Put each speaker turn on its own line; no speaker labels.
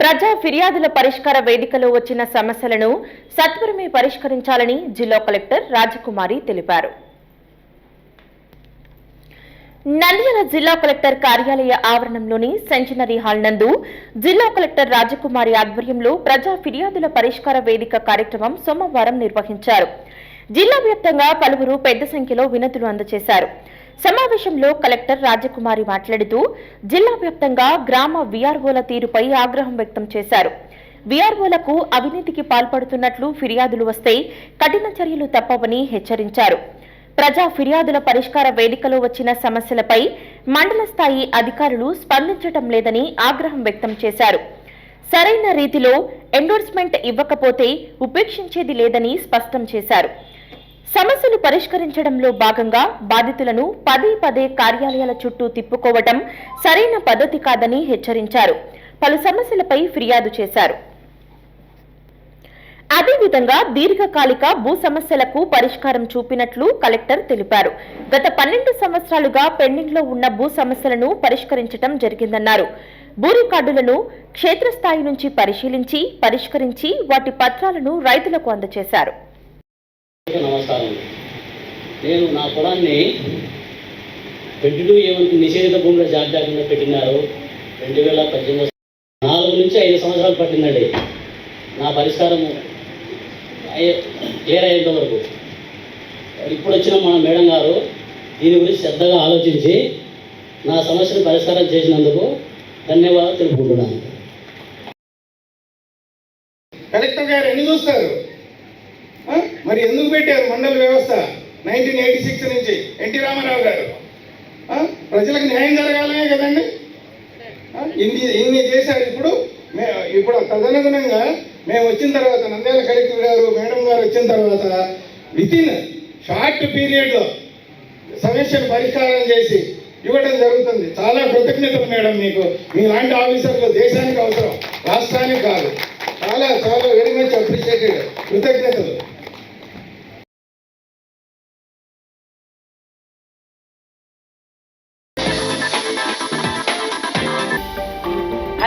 ప్రజా ఫిర్యాదుల పరిష్కార వేదికలో వచ్చిన సమస్యలను సత్వరమే పరిష్కరించాలని జిల్లా కలెక్టర్ రాజకుమారి తెలిపారు. నంద్యాల జిల్లా కలెక్టర్ కార్యాలయ ఆవరణంలోని సెంచనరీ హాల్ నందు జిల్లా కలెక్టర్ రాజకుమారి ఆధ్వర్యంలో ప్రజా ఫిర్యాదుల పరిష్కార వేదిక కార్యక్రమం సోమవారం నిర్వహించారు. జిల్లా వ్యాప్తంగా పలువురు పెద్ద సంఖ్యలో వినతులు అందజేశారు. సమావేశంలో కలెక్టర్ రాజకుమారి మాట్లాడుతూ జిల్లా వ్యాప్తంగా గ్రామ విఆర్ఓల తీరుపై ఆగ్రహం వ్యక్తం చేశారు. విఆర్ఓలకు అవినీతికి పాల్పడుతున్నట్లు ఫిర్యాదులు వస్తే కఠిన చర్యలు తప్పవని హెచ్చరించారు. ప్రజా ఫిర్యాదుల పరిష్కార వేదికలో వచ్చిన సమస్యలపై మండల స్థాయి అధికారులు స్పందించటం లేదని ఆగ్రహం వ్యక్తం చేశారు. సరైన రీతిలో ఎండోర్స్మెంట్ ఇవ్వకపోతే ఉపేక్షించేది లేదని స్పష్టం చేశారు. సమస్యలు పరిష్కరించడంలో భాగంగా బాధితులను పదే పదే కార్యాలయాల చుట్టూ తిప్పుకోవటం సరైన పద్ధతి కాదని హెచ్చరించారు. పలు సమస్యలపై ఫిర్యాదు చేశారు. అదేవిధంగా దీర్ఘకాలిక భూ సమస్యలకు పరిష్కారం చూపినట్లు కలెక్టర్ తెలిపారు. గత పన్నెండు సంవత్సరాలుగా పెండింగ్లో ఉన్న భూ సమస్యలను పరిష్కరించడం జరిగిందన్నారు. భూ రికార్డులను క్షేత్రస్థాయి నుంచి పరిశీలించి పరిష్కరించి వాటి పత్రాలను రైతులకు అందజేశారు.
నమస్కారం. నేను నా పొలాన్ని ట్వంటీ టూ ఏమంటే నిషేధిత భూమిలో జాబితా కింద పెట్టినారు రెండు వేల పద్దెనిమిది నాలుగు నుంచి ఐదు సంవత్సరాలు పట్టిందండి. నా పరిష్కారం క్లియర్ అయ్యేంత వరకు. ఇప్పుడు వచ్చిన మన మేడం గారు దీని గురించి శ్రద్ధగా ఆలోచించి నా సమస్యను పరిష్కారం చేసినందుకు ధన్యవాదాలు తెలుపుకుంటున్నాను.
కలెక్టర్ గారు ఎన్ని చూస్తారు? మరి ఎందుకు పెట్టారు మండల వ్యవస్థ? నైన్టీన్ ఎయిటీ సిక్స్ నుంచి. ఎన్టీ రామారావు గారు. ప్రజలకు న్యాయం జరగాలనే కదండి? ఇన్ని ఇన్ని చేశారు ఇప్పుడు. మే ఇప్పుడు తదనుగుణంగా మేము వచ్చిన తర్వాత నంద్యాల కలెక్టర్ గారు మేడం గారు వచ్చిన తర్వాత విత్ ఇన్ షార్ట్ పీరియడ్లో సమస్యను పరిష్కారం చేసి ఇవ్వడం జరుగుతుంది. చాలా కృతజ్ఞతలు మేడం మీకు. మీలాంటి ఆఫీసర్లు దేశానికి అవసరం. రాష్ట్రానికి కాదు. చాలా చాలా వెరీ మచ్ అప్రిషియేటెడ్ కృతజ్ఞతలు.